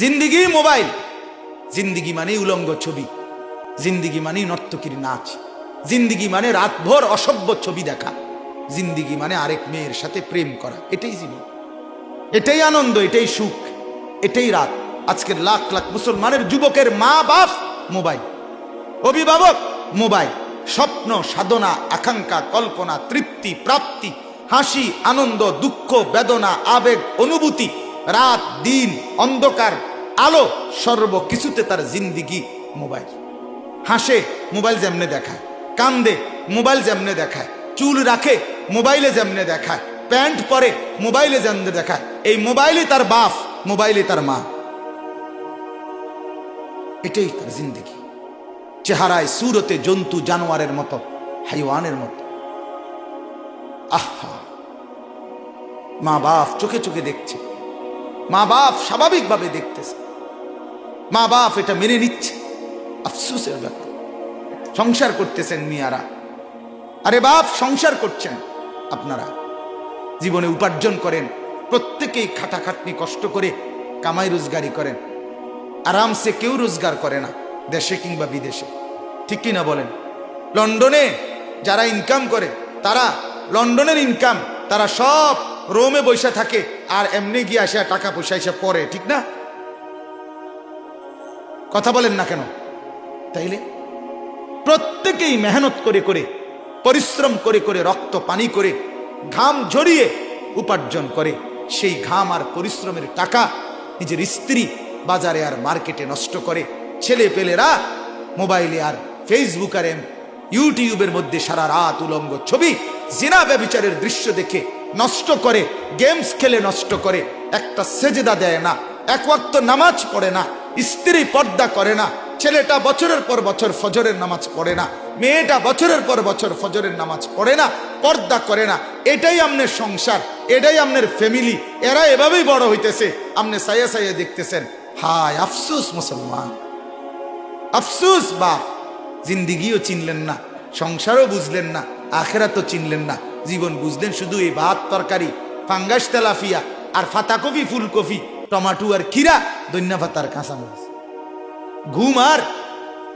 জিন্দিগি মোবাইল। জিন্দিগি মানে উলঙ্গ ছবি। জিন্দিগি মানে নর্তকীর নাচ। জিন্দিগি মানে রাতভর অসভ্য ছবি দেখা। জিন্দিগি মানে আরেক মেয়ের সাথে প্রেম করা। এটাই জীবন। এটাই আনন্দ, এটাই সুখ, এটাই রাত। আজকের লাখ লাখ মুসলমানের যুবকের মা বাপ মোবাইল। অভিভাবক মোবাইল। স্বপ্ন, সাধনা, আকাঙ্ক্ষা, কল্পনা, তৃপ্তি, প্রাপ্তি, হাসি, আনন্দ, দুঃখ, বেদনা, আবেগ, অনুভূতি। রাত, দিন, অন্ধকার, আলো, সর্ব কিছুতে তার জিন্দিগি মোবাইল। হাসে, মোবাইল যেমনে দেখায়। কান্দে, মোবাইল যেমনে দেখায়। চুল রাখে, মোবাইলে যেমনে দেখায়। প্যান্ট পরে, মোবাইলে যেমনে দেখায়। এই মোবাইলে তার বাপ মোবাইলে তার মা। এটাই তার জিন্দিগি। চেহারায় সুরতে জন্তু জানোয়ারের মতো, হাইওয়ানের মতো। আহা! মা বাপ চোখে চোখে দেখছে। বাপ স্বাভাবিকভাবে দেখতেছে। মা বাপ এটা মেনে নিচ্ছে। আফসুসের ব্যাপার। সংসার করতেছেন মিয়ারা। আরে বাপ, সংসার করছেন আপনারা। জীবনে উপার্জন করেন, প্রত্যেকেই খাটাখাটনি কষ্ট করে কামাই রোজগারি করেন। আরামসে কেউ রোজগার করে না, দেশে কিংবা বিদেশে। ঠিক কি না বলেন? লন্ডনে যারা ইনকাম করে, তারা, লন্ডনের ইনকাম তারা সব রোমে বসে থাকে, আর এমনি গিয়ে আসে টাকা পয়সা এসে পরে ঠিক না? কথা বলেন না কেন? তাইলে? প্রত্যেকেই মেহনত করে করে, পরিশ্রম করে করে, রক্ত পানি করে, ঘাম ঝরিয়ে উপার্জন করে। সেই ঘাম আর পরিশ্রমের টাকা নিজের স্ত্রী বাজারে আর মার্কেটে নষ্ট করে। ছেলে পেলেরা মোবাইলে আর ফেসবুক আর ইউটিউবের মধ্যে সারা রাত উলঙ্গ ছবি, জিনা ব্যবিচারের দৃশ্য দেখে নষ্ট করে গেমস খেলে নষ্ট করে, একটা সেজেদা দেয় না, এক ওয়াক্ত নামাজ পড়ে না, স্ত্রী পর্দা করে না, ছেলেটা বছরের পর বছর ফজরের নামাজ পড়ে না, মেয়েটা বছরের পর বছর ফজরের নামাজ পড়ে না, পর্দা করে না, এটাই আমনের সংসার, এটাই আমনের ফ্যামিলি এরা এভাবেই বড় হইতেছে। আমনে সাইয়া সাইয়া দেখতেছেন, হায় আফসুস মুসলমান। আফসুস বাপ, জিন্দিগিও চিনলেন না, সংসারও বুঝলেন না আখেরা তো চিনলেন না জীবন বুঝলেন শুধু এই ভাত তরকারি, ফাঙ্গাস তেলাফিয়া আর ফাতাকপি ফুলকপি টমাটো আর খিরা দৈন্য ভাতার কাঁচামরিচ। ঘুম আর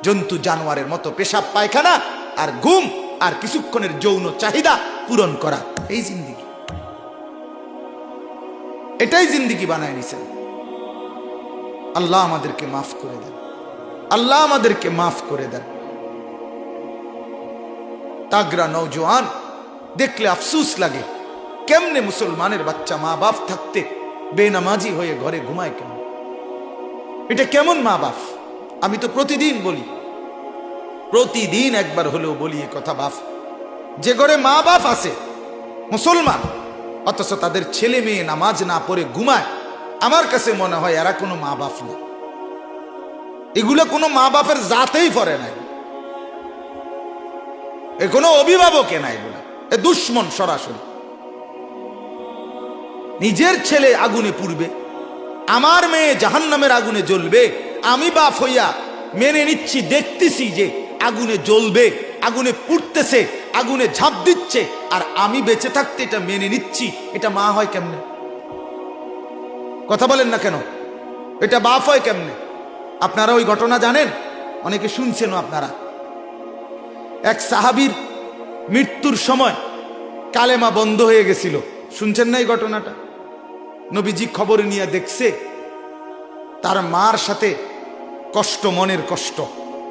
জন্তু জানোয়ারের মতো পেশাব পায়খানা আর ঘুম আর কিছুক্ষণের যৌন চাহিদা পূরণ করা। এই জিন্দিগি। এটাই জিন্দিগি বানায় নিছেন। আল্লাহ আমাদেরকে মাফ করে দেন। আল্লাহ আমাদেরকে মাফ করে দেন। তাগরা নৌজওয়ান দেখলে আফসুস লাগে। কেমনে মুসলমানের বাচ্চা মা বাপ থাকতে বেনামাজি হয়ে ঘরে ঘুমায় কেন? এটা কেমন মা বাপ আমি তো প্রতিদিন বলি। প্রতিদিন একবার হলেও বলি এ কথা, বাপ। যে ঘরে মা বাপ আছে, মুসলমান, অথচ তাদের ছেলে মেয়ে নামাজ না পড়ে ঘুমায়, আমার কাছে মনে হয় এরা কোনো মা বাপ না। এগুলো কোনো মা বাপের জাতেই পড়ে নাই এ কোনো অভিভাবকে নাই এগুলো। এ দুশ্মন সরাসরি। নিজের ছেলে আগুনে পুড়বে, আমার মেয়ে জাহান্নামের আগুনে জ্বলবে, আমি বাপ হইয়া মেনে নিচ্ছি, দেখতেছি যে আগুনে জ্বলবে, আগুনে পুড়তেছে, আগুনে ঝাঁপ দিচ্ছে, আর আমি বেঁচে থাকতে এটা মেনে নিচ্ছি, এটা মা হয় কেমনে? কথা বলেন না কেন? এটা বাপ হয় কেমনে? আপনারা ওই ঘটনা জানেন? অনেকে শুনছেনও আপনারা। এক সাহাবীর মৃত্যুর সময় কালেমা বন্ধ হয়ে গেছিল। শুনছেন না এই ঘটনাটা? নবীজি খবর নিয়ে দেখছে, তার মার সাথে কষ্ট, মনের কষ্ট।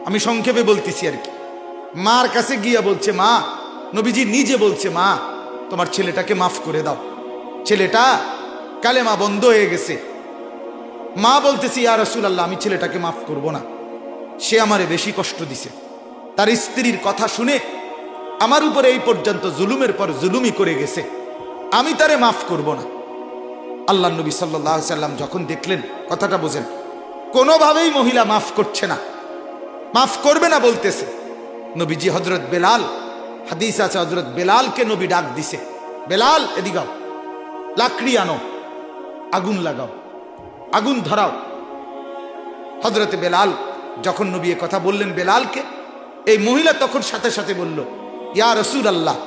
আমি সংক্ষেপে বলতেছি আর কি। মার কাছে গিয়া বলছে, মা, নবীজি নিজে বলছে, মা, তোমার ছেলেটাকে মাফ করে দাও। ছেলেটা কালেমা বন্ধ হয়ে গেছে। মা বলতেছি, ইয়া রসুল আল্লাহ আমি ছেলেটাকে মাফ করব না। সে আমারে বেশি কষ্ট দিছে। তার স্ত্রীর কথা শুনে আমার উপরে এই পর্যন্ত জুলুমের পর জুলুমি করে গেছে। আমি তারে মাফ করব না। আল্লাহ নবী সাল্লাহ সাল্লাম যখন দেখলেন, কথাটা বোঝেন, কোনোভাবেই মহিলা মাফ করছে না। মাফ করবে না বলতেছে। নবীজি হজরত বেলাল, হাদিস আছে হজরত বেলালকে নবী ডাক দিছে। বেলাল এদিগাও লাকড়ি আনো। আগুন লাগাও। আগুন ধরাও। হজরতে বেলাল যখন নবী কথা বললেন বেলালকে, এই মহিলা তখন সাথে সাথে বলল ইয়া রসুল আল্লাহ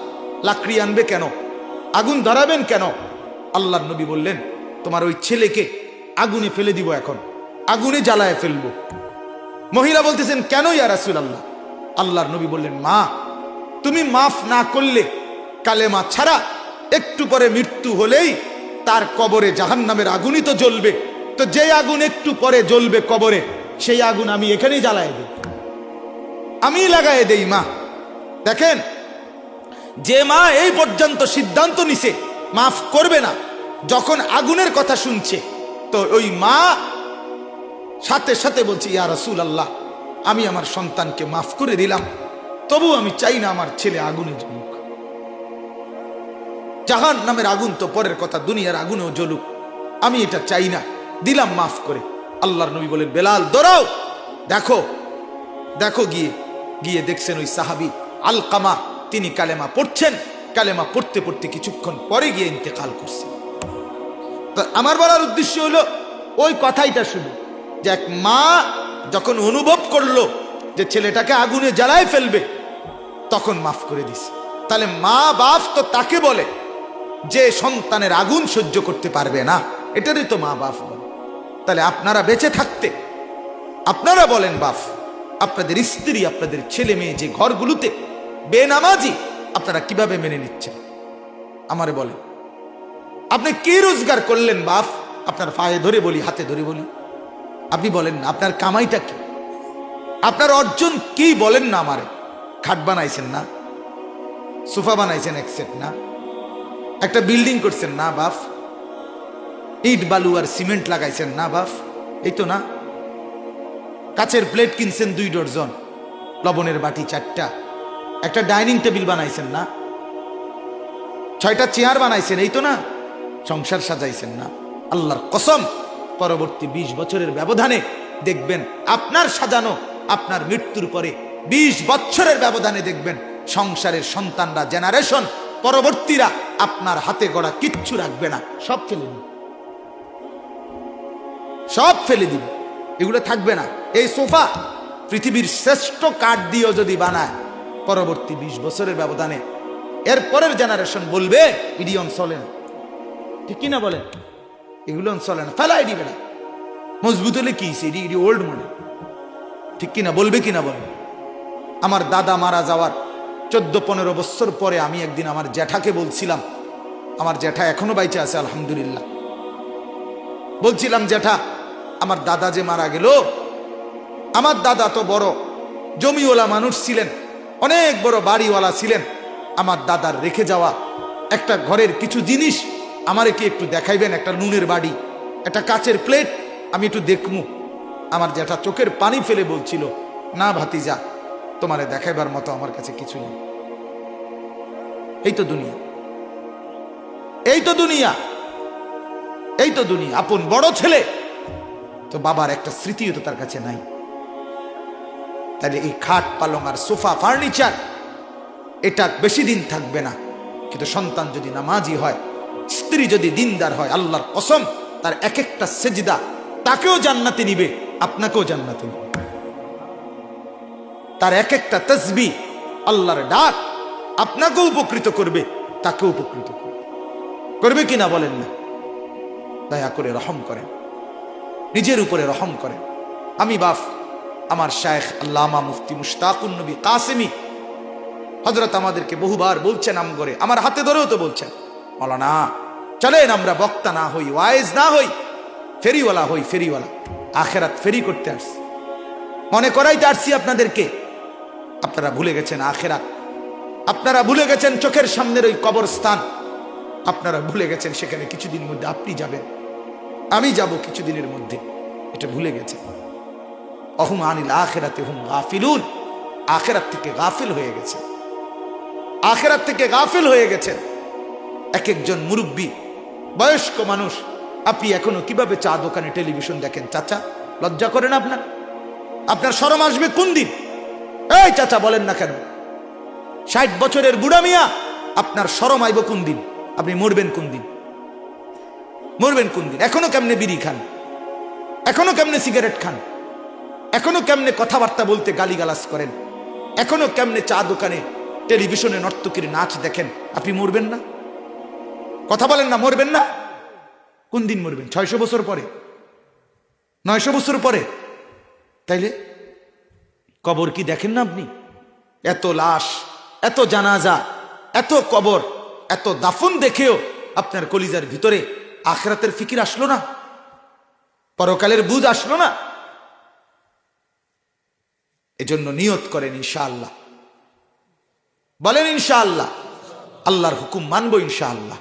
লাকড়ি আনবে কেন? আগুন ধরাবেন কেন? আল্লাহ নবী বললেন, তোমার ওই ছেলেকে আগুনে ফেলে দিব এখন, আগুনে জ্বালায় ফেলব। মহিলা বলতেছেন, কেন ইয়া রাসুল আল্লাহ আল্লাহর নবী বললেন, মা, তুমি মাফ না করলে কালেমা ছাড়া একটু পরে মৃত্যু হলেই তার কবরে জাহান্নামের আগুনই তো জ্বলবে। তো যে আগুন একটু পরে জ্বলবে কবরে, সেই আগুন আমি এখানেই জ্বালায় দিই আমি লাগাই দেই, মা। দেখেন, যে মা এই পর্যন্ত সিদ্ধান্ত নিছে, মাফ করবে না, যখন আগুনের কথা শুনছে, তো ওই মা সাথে সাথে বলছি, ইয়া রসুল আল্লাহ আমি আমার সন্তানকে মাফ করে দিলাম তবু আমি চাই না আমার ছেলে আগুনে জ্বলুক। জাহান নামের আগুন তো পরের কথা, দুনিয়ার আগুনেও জ্বলুক, আমি এটা চাই না, দিলাম মাফ করে। আল্লাহর নবী বলেন, বেলাল, দৌড়াও, দেখো দেখো গিয়ে গিয়ে দেখছেন ওই সাহাবি আলকামা, তিনি কালেমা পড়ছেন, কালেমা পড়তে পড়তে কিছুক্ষণ পরে গিয়ে ইন্তেকাল করছেন। তো আমার বলার উদ্দেশ্য হলো, ওই কথাইটা শুধু যে এক মা যখন অনুভব করল যে ছেলেটাকে আগুনে জ্বালায় ফেলবে, তখন মাফ করে দিস। তাহলে মা বাপ তো তাকে বলে যে সন্তানের আগুন সহ্য করতে পারবে না। এটারই তো মা বাপ বলে। তাহলে আপনারা বেঁচে থাকতে, আপনারা বলেন বাপ, আপনাদের স্ত্রী, আপনাদের ছেলে মেয়ে যে ঘরগুলোতে বেনামাজি আপনারা কীভাবে মেনে নিচ্ছেন? আমারে বলেন। আপনি কি রোজগার করলেন বাপ? আপনার পায়ে ধরে বলি, হাতে ধরে বলি। আপনি বলেন না, আপনার কামাইটা কি? আপনার অর্জন কি বলেন না আমারে? খাট বানাইছেন না? সোফা বানাইছেন এক সেট না? একটা বিল্ডিং করছেন না বাফ ইট, বালু আর সিমেন্ট লাগাইছেন না বাফ এই তো না? কাচের প্লেট কিনছেন দুই ডর্জন লবণের বাটি চারটা। একটা ডাইনিং টেবিল বানাইছেন না? ছয়টা চেয়ার বানাইছেন, এই তো না? সংসার সাজাইছেন না। আল্লাহর কসম, পরবর্তী ২০ বছরের ব্যবধানে দেখবেন আপনার সাজানো, আপনার মৃত্যুর পরে ২০ বছরের ব্যবধানে দেখবেন সংসারের সন্তানরা জেনারেশন পরবর্তীরা আপনার হাতে গড়া কিচ্ছু রাখবে না। সব ফেলে দিবে। সব ফেলে দিবে। এগুলো থাকবে না। এই সোফা পৃথিবীর শ্রেষ্ঠ কাঠ দিয়েও যদি বানায় পরবর্তী ২০ বছরের ব্যবধানে। এর পরের জেনারেশন বলবে ইডিয়ম চলে না। ঠিক কিনা বলেন এগুলো চলে না। ফেলাই দিবে না। মজবুত হলে কি এডি ইডি ওল্ড মনে ঠিক কিনা? বলবে কিনা বলেন আমার দাদা মারা যাওয়ার চোদ্দ, পনেরো বছর পরে আমি একদিন আমার জ্যাঠাকে বলছিলাম, আমার জ্যাঠা এখনও বাইচে আছে, আলহামদুলিল্লাহ। বলছিলাম, জ্যাঠা, আমার দাদা যে মারা গেল, আমার দাদা তো বড়, জমিওয়ালা মানুষ ছিলেন। অনেক বড় বাড়িওয়ালা ছিলেন। আমার দাদার রেখে যাওয়া একটা ঘরের কিছু জিনিস আমারে কি একটু দেখাইবেন? একটা নুনের বাড়ি, একটা কাচের প্লেট, আমি একটু দেখমু। আমার জ্যাঠা চোখের পানি ফেলে বলছিল, না ভাতিজা, তোমারে দেখাইবার মতো আমার কাছে কিছু নেই। এই তো দুনিয়া। এই তো দুনিয়া। এই তো দুনিয়া। আপন বড় ছেলে। তো বাবার একটা স্মৃতিও তো তার কাছে নাই। তাহলে এই খাট পালং আর সোফা ফার্নিচার, এটা বেশি দিন থাকবে না। কিন্তু সন্তান যদি নামাজি হয়, স্ত্রী যদি দিনদার হয়, আল্লাহর কসম, তার এক একটা সেজদা তাকেও জান্নাতে নিবে, আপনাকেও জান্নাতে নিবে। তার এক একটা তসবি আল্লাহর ডাক আপনাকেও উপকৃত করবে তাকে উপকৃত করবে। করবে কিনা বলেন না? দয়া করে রহম করেন। নিজের উপরে রহম করেন। আমি বাফ আমার শায়েখ আল্লামা মুফতি মুশতাকুন নবী কাসেমি। হজরত আমাদেরকে বহুবার বলছেন আম করে আমার হাতে ধরেও তো বলছেন মৌলানা চলেন আমরা বক্তা না হই, ওয়াইজ না হই, ফেরিওয়ালা হই, ফেরিওয়ালা। আখেরাত ফেরি করতে আসছি। মনে করাইতে আসছি আপনাদেরকে। আপনারা ভুলে গেছেন আখেরাত। আপনারা ভুলে গেছেন চোখের সামনের ওই কবরস্থান। আপনারা ভুলে গেছেন সেখানে কিছুদিন মধ্যে আপনি যাবেন। আমি যাব কিছুদিনের মধ্যে। এটা ভুলে গেছে অহুম আনিল আখেরাতে হুম গাফিলুন। আখেরাত থেকে গাফিল হয়ে গেছে। আখেরাত থেকে গাফিল হয়ে গেছেন এক একজন মুরব্বী, বয়স্ক মানুষ, আপনি এখনও কীভাবে চা দোকানে টেলিভিশন দেখেন? চাচা, লজ্জা করেন আপনার? আপনার সরম আসবে কোন দিন? এই চাচা, বলেন না কেন? ষাট বছরের বুড়া মিয়া, আপনার সরম আইব কোন দিন? আপনি মরবেন কোন দিন? মরবেন কোন দিন? এখনও কেমনে বিড়ি খান? এখনও কেমনে সিগারেট খান? এখনও কেমনে কথাবার্তা বলতে গালিগালাজ করেন? এখনও কেমনে চা দোকানে টেলিভিশনে নর্তকীর নাচ দেখেন? আপনি মরবেন না? কথা বলেন না, মরবেন না? কোন দিন মরবেন? ছয়শো বছর পরে? নয়শো বছর পরে? তাইলে কবর কি দেখেন না আপনি? এত লাশ, এত জানাজা, এত কবর, এত দাফন দেখেও আপনার কলিজার ভিতরে আখরাতের ফিকির আসলো না? পরকালের বুঝ আসলো না? এজন্য নিয়ত করেন ইনশাআল্লাহ। বলেন ইনশাআল্লাহ। আল্লাহর হুকুম মানব ইনশাআল্লাহ।